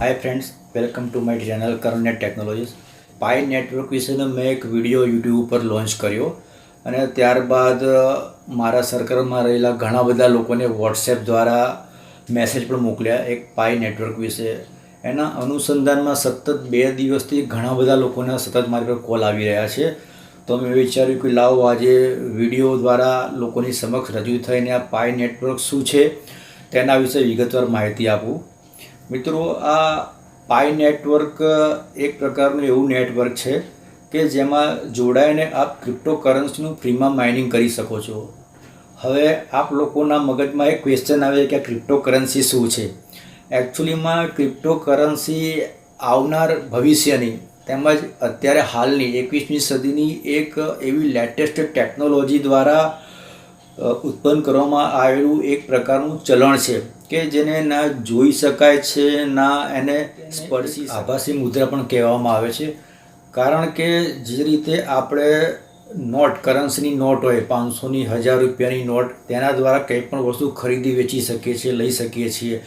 Hi friends welcome to my channel Karnet technologies Pi network વિશેનો મેં એક વીડિયો યુટ્યુબ ઉપર લોન્ચ કર્યો. અને ત્યારબાદ મારા સર્કલમાં રહેલા ઘણા બધા લોકોને વોટ્સએપ દ્વારા મેસેજ પણ મોકલ્યા એક પાઈ નેટવર્ક વિશે. એના અનુસંધાનમાં સતત બે દિવસથી ઘણા બધા લોકોના સતત મારી પર કોલ આવી રહ્યા છે. તો મેં વિચાર્યું કે લાવો આજે વીડિયો દ્વારા લોકોની સમક્ષ રજૂ થઈને આ પાઈ નેટવર્ક શું છે? તેના વિશે વિગતવાર માહિતી આપું. મિત્રો, આ પાઈ નેટવર્ક એક પ્રકારનું એવું નેટવર્ક છે કે જેમાં જોડાઈને આપ ક્રિપ્ટોકરન્સીનું ફ્રીમાં માઇનિંગ કરી શકો છો. હવે આપ લોકોના મગજમાં એક ક્વેશ્ચન આવે કે આ ક્રિપ્ટોકરન્સી શું છે? એકચ્યુઅલીમાં ક્રિપ્ટોકરન્સી આવનાર ભવિષ્યની તેમજ અત્યારે હાલની એકવીસમી સદીની એક એવી લેટેસ્ટ ટેકનોલોજી દ્વારા ઉત્પન્ન કરવામાં આવેલું એક પ્રકારનું ચલણ છે કે જેને ના જોઈ શકાય છે, ના એને સ્પર્શી આભાસી મુદ્રા પણ કહેવામાં આવે છે. કારણ કે જે રીતે આપણે નોટ, કરન્સીની નોટ હોય, પાંચસોની, હજાર રૂપિયાની નોટ, તેના દ્વારા કંઈ પણ વસ્તુ ખરીદી વેચી શકીએ છીએ, લઈ શકીએ છીએ.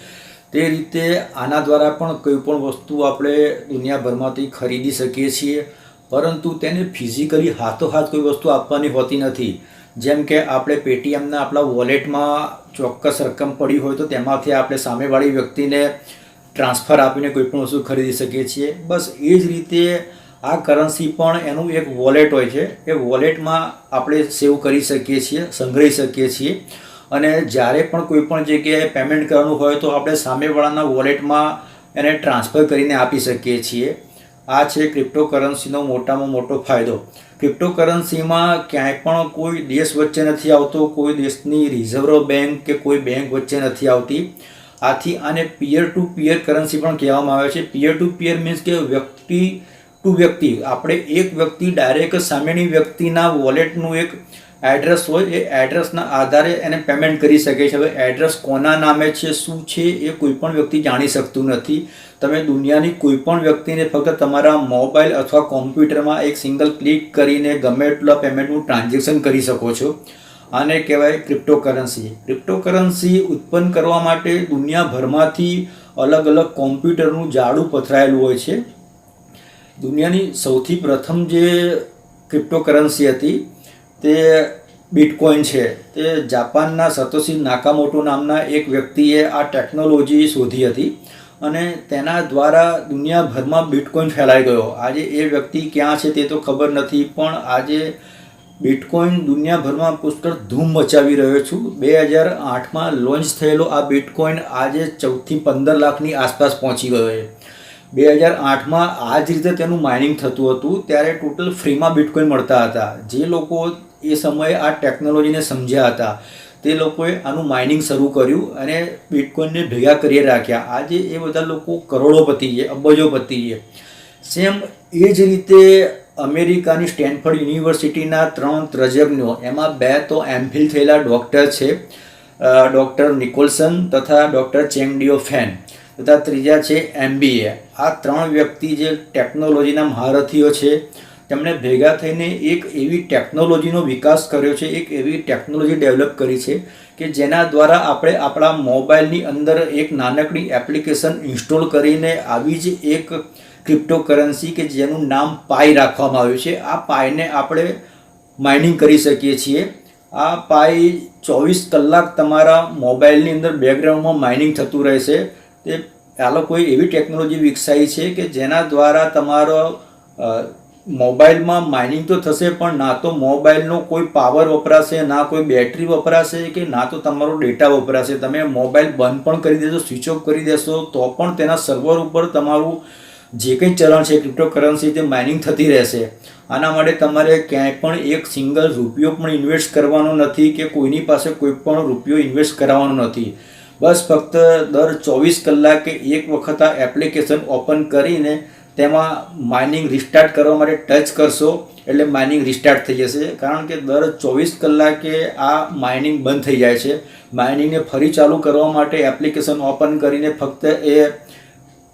તે રીતે આના દ્વારા પણ કોઈ પણ વસ્તુ આપણે દુનિયાભરમાંથી ખરીદી શકીએ છીએ. પરંતુ તેને ફિઝિકલી હાથો હાથ કોઈ વસ્તુ આપવાની હોતી નથી. જેમ કે આપણે પેટીએમના આપણા વોલેટમાં ચોક્કસ રકમ પડી હોય તો તેમાંથી આપણે સામેવાળી વ્યક્તિને ટ્રાન્સફર આપીને કોઈ પણ વસ્તુ ખરીદી શકીએ છીએ. બસ એ જ રીતે આ કરન્સી પણ એનું એક વોલેટ હોય છે. એ વોલેટમાં આપણે સેવ કરી શકીએ છીએ, સંગ્રહી શકીએ છીએ. અને જ્યારે પણ કોઈ પણ જગ્યાએ પેમેન્ટ કરવાનું હોય તો આપણે સામેવાળાના વોલેટમાં એને ટ્રાન્સફર કરીને આપી શકીએ છીએ. આ છે ક્રિપ્ટોકરન્સીનો મોટામાં મોટો ફાયદો. ક્રિપ્ટોકરન્સીમાં ક્યાંય પણ કોઈ દેશ વચ્ચે નથી આવતો, કોઈ દેશની રિઝર્વ બેંક કે કોઈ બેંક વચ્ચે નથી આવતી. આથી આને પિયર ટુ પિયર કરન્સી પણ કહેવામાં આવે છે. પિયર ટુ પિયર મીન્સ કે વ્યક્તિ ટુ વ્યક્તિ. આપણે એક વ્યક્તિ ડાયરેક્ટ સામેની વ્યક્તિના વોલેટનું એક એડ્રેસ હોય એ એડ્રેસના આધારે એને પેમેન્ટ કરી શકે છે. હવે એડ્રેસ કોના નામે છે, શું છે, એ કોઈપણ વ્યક્તિ જાણી શકતું નથી. તમે દુનિયાની કોઈપણ વ્યક્તિને ફક્ત તમારા મોબાઈલ અથવા કોમ્પ્યુટરમાં એક સિંગલ ક્લિક કરીને ગમે એટલા પેમેન્ટનું ટ્રાન્ઝેક્શન કરી શકો છો. આને કહેવાય ક્રિપ્ટોકરન્સી ક્રિપ્ટોકરન્સી ઉત્પન્ન કરવા માટે દુનિયાભરમાંથી અલગ અલગ કોમ્પ્યુટરનું જાડું પથરાયેલું હોય છે. દુનિયાની સૌથી પ્રથમ જે ક્રિપ્ટોકરન્સી હતી તે બિટકોઇન છે. તે જાપાનના સતોશી નાકામોટો નામના એક વ્યક્તિએ આ ટેકનોલોજી શોધી હતી અને તેના દ્વારા દુનિયાભરમાં બિટકોઇન ફેલાઈ ગયો. આજે એ વ્યક્તિ ક્યાં છે તે તો ખબર નથી, પણ આજે બિટકોઇન દુનિયાભરમાં પુષ્કળ ધૂમ મચાવી રહ્યો છું. બે હજાર આઠમાં લોન્ચ થયેલો આ બિટકોઇન આજે ચૌદથી પંદર લાખની આસપાસ પહોંચી ગયો છે. બે હજાર આઠમાં આ જ રીતે તેનું માઇનિંગ થતું હતું. ત્યારે ટોટલ ફ્રીમાં બિટકોઇન મળતા હતા. જે લોકો એ સમયે આ ટેકનોલોજીને સમજ્યા હતા. તે લોકોએ આનું માઇનિંગ શરૂ કર્યું અને બિટકોઇનને ભેગા કરી રાખ્યા. આજે એ બધા લોકો કરોડોપતિ છે અબજોપતિ છે. સેમ એ જ રીતે અમેરિકાની સ્ટેનફર્ડ યુનિવર્સિટીના ત્રણ તજજ્ઞો એમાં બે તો એમફિલ થયેલા ડૉક્ટર છે ડૉક્ટર નિકોલસન તથા ડૉક્ટર ચેંગડીઓ ફેન તથા ત્રીજા છે એમબીએ. આ ત્રણ વ્યક્તિ જે ટેકનોલોજીના મહારથીઓ છે તેમણે ભેગા થઈને એક એવી ટેકનોલોજીનો વિકાસ કર્યો છે, એક એવી ટેકનોલોજી ડેવલપ કરી છે કે જેના દ્વારા આપણે આપણા મોબાઈલની અંદર એક નાનકડી એપ્લિકેશન ઇન્સ્ટોલ કરીને આવી જ એક ક્રિપ્ટોકરન્સી કે જેનું નામ પાઈ રાખવામાં આવ્યું છે. આ પાઈને આપણે માઇનિંગ કરી શકીએ છીએ. આ પાઈ ચોવીસ કલાક તમારા મોબાઈલની અંદર બેકગ્રાઉન્ડમાં માઇનિંગ થતું રહેશે. તે આ લોકોએ એવી ટેકનોલોજી વિકસાવી છે કે જેના દ્વારા તમારો મોબાઈલમાં માઇનિંગ તો થશે, પણ ના તો મોબાઈલનો કોઈ પાવર વપરાશે, ના કોઈ બેટરી વપરાશે કે ના તો તમારો ડેટા વપરાશે. તમે મોબાઈલ બંધ પણ કરી દેશો સ્વિચ ઓફ કરી દેશો, તો પણ તેના સર્વર ઉપર તમારું જે કંઈ ચલણ છે ક્રિપ્ટોકરન્સી તે માઇનિંગ થતી રહેશે. આના માટે તમારે ક્યાંય પણ એક સિંગલ રૂપિયો પણ ઇન્વેસ્ટ કરવાનો નથી કે કોઈની પાસે કોઈ પણ રૂપિયો ઇન્વેસ્ટ કરાવવાનો નથી. બસ ફક્ત દર ચોવીસ કલાકે એક વખત આ એપ્લિકેશન ઓપન કરીને તેમાં માઇનિંગ રિસ્ટાર્ટ કરવા માટે ટચ કરશો, એટલે માઇનિંગ રિસ્ટાર્ટ થઈ જશે. કારણ કે દર ચોવીસ કલાકે આ માઇનિંગ બંધ થઈ જાય છે. માઇનિંગને ફરી ચાલુ કરવા માટે એપ્લિકેશન ઓપન કરીને ફક્ત એ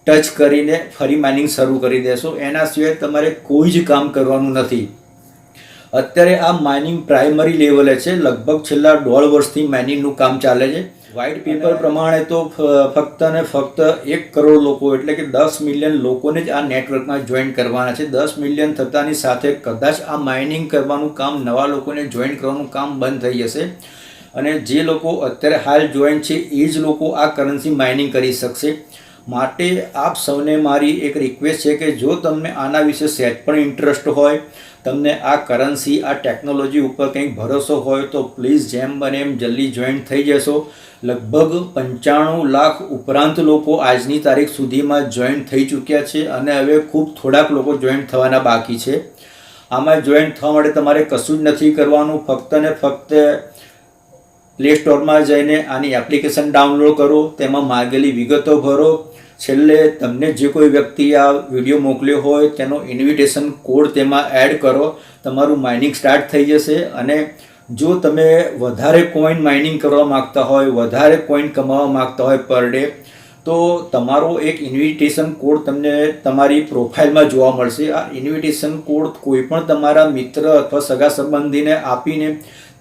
ટચ કરીને ફરી માઇનિંગ શરૂ કરી દેશો. એના સિવાય તમારે કોઈ જ કામ કરવાનું નથી. અત્યારે આ માઇનિંગ પ્રાઇમરી લેવલે છે. લગભગ છેલ્લા દોઢ વર્ષથી માઇનિંગનું કામ ચાલે છે. વ્હાઇટ પેપર પ્રમાણે તો ફક્ત ને ફક્ત એક કરોડ લોકો, એટલે કે દસ મિલિયન લોકોને જ આ નેટવર્કમાં જોઈન કરવાના છે. દસ મિલિયન થતાની સાથે કદાચ આ માઇનિંગ કરવાનું કામ, નવા લોકોને જોઈન કરવાનું કામ બંધ થઈ જશે. અને જે લોકો અત્યારે હાલ જોઈન છે, એ જ લોકો આ કરન્સી માઇનિંગ કરી શકશે. માટે આપ સૌને મારી એક રિક્વેસ્ટ છે કે જો તમને આના વિશે સહેજ પણ ઇન્ટરેસ્ટ હોય તમને આ કરન્સી, આ ટેકનોલોજી ઉપર કંઈક ભરોસો હોય તો પ્લીઝ જેમ બને એમ જલ્દી જોઈન થઈ જશો. લગભગ પંચાણું લાખ ઉપરાંત લોકો આજની તારીખ સુધીમાં જોઈન થઈ ચૂક્યા છે અને હવે ખૂબ થોડાક લોકો જોઈન થવાના બાકી છે. આમાં જોઈન થવા માટે તમારે કશું જ નથી કરવાનું. ફક્ત ને ફક્ત પ્લે સ્ટોરમાં જઈને આની એપ્લિકેશન ડાઉનલોડ કરો, તેમાં માગેલી વિગતો ભરો. છેલ્લે તમને જે કોઈ વ્યક્તિ આ વીડિયો મોકલ્યો હોય, તેનો ઇન્વિટેશન કોડ તેમાં એડ કરો. તમારું માઇનિંગ સ્ટાર્ટ થઈ જશે અને જો તમે વધારે કોઈન માઇનિંગ કરવા માગતા હોય, વધારે કોઈન કમાવા માગતા હોય પર ડે તો તમારો એક ઇન્વિટેશન કોડ તમને તમારી પ્રોફાઇલમાં જોવા મળશે. આ ઇન્વિટેશન કોડ કોઈ પણ તમારા મિત્ર અથવા સગા સંબંધીને આપીને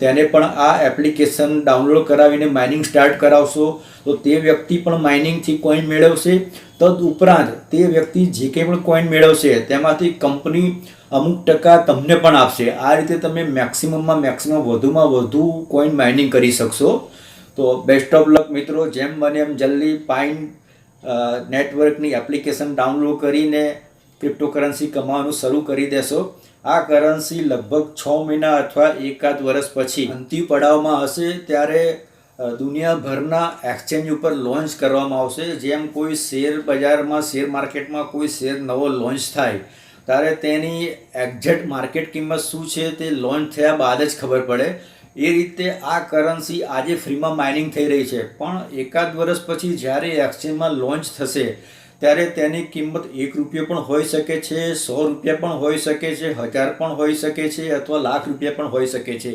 તેને પણ આ એપ્લિકેશન ડાઉનલોડ કરાવીને માઇનિંગ સ્ટાર્ટ કરાવશો, તો તે વ્યક્તિ પણ માઇનિંગથી કોઈન મેળવશે. તદ ઉપરાંત તે વ્યક્તિ જે કંઈ પણ કોઈન મેળવશે, તેમાંથી કંપની અમુક ટકા તમને પણ આપશે. આ રીતે તમે મેક્સિમમમાં મેક્સિમમ વધુમાં વધુ કોઈન માઇનિંગ કરી શકશો. તો બેસ્ટ ઓફ લક મિત્રો, જેમ બને એમ જલ્દી પાઇન નેટવર્કની એપ્લિકેશન ડાઉનલોડ કરીને ક્રિપ્ટોકરન્સી કમાવાનું શરૂ કરી દેશો. આ કરન્સી લગભગ છ મહિના અથવા એકાદ વર્ષ પછી અંતિમ પડાવમાં હશે ત્યારે દુનિયાભરના એક્સચેન્જ ઉપર લોન્ચ કરવામાં આવશે. જેમ કોઈ શેર બજારમાં, શેર માર્કેટમાં કોઈ શેર નવો લોન્ચ થાય, ત્યારે તેની એક્ઝેક્ટ માર્કેટ કિંમત શું છે તે લોન્ચ થયા બાદ જ ખબર પડે. એ રીતે આ કરન્સી આજે ફ્રીમાં માઇનિંગ થઈ રહી છે. પણ એકાદ વર્ષ પછી જ્યારે એક્સચેન્જમાં લોન્ચ થશે ત્યારે તેની કિંમત એક રૂપિયો પણ હોઈ શકે છે, સો રૂપિયા પણ હોઈ શકે છે, હજાર પણ હોઈ શકે છે અથવા લાખ રૂપિયા પણ હોઈ શકે છે.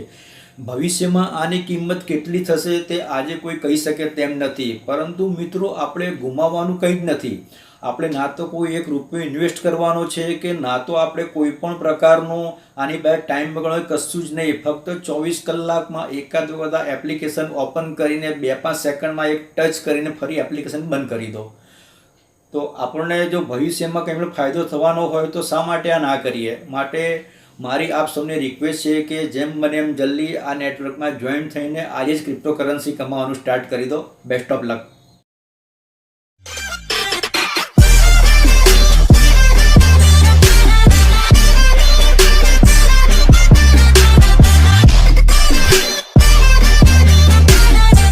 ભવિષ્યમાં આની કિંમત કેટલી થશે તે આજે કોઈ કહી શકે તેમ નથી. પરંતુ મિત્રો, આપણે ગુમાવવાનું કંઈ જ નથી. આપણે ના તો કોઈ એક રૂપિયો ઇન્વેસ્ટ કરવાનો છે કે ના તો આપણે કોઈ પણ પ્રકારનો આની બહાર ટાઈમ બગાડો કશું જ નહીં. ફક્ત ચોવીસ કલાકમાં એકાદ વખત એપ્લિકેશન ઓપન કરીને બે પાંચ સેકન્ડમાં એક ટચ કરીને ફરી એપ્લિકેશન બંધ કરી દો. તો આપણને જો ભવિષ્યમાં કંઈ ફાયદો થવાનો હોય તો શા માટે આ ના કરીએ? માટે મારી આપ સૌને રિક્વેસ્ટ છે કે જેમ બને એમ જલ્દી આ નેટવર્કમાં જોઈન થઈને આજે જ ક્રિપ્ટોકરન્સી કમાવાનું સ્ટાર્ટ કરી દો. Best of luck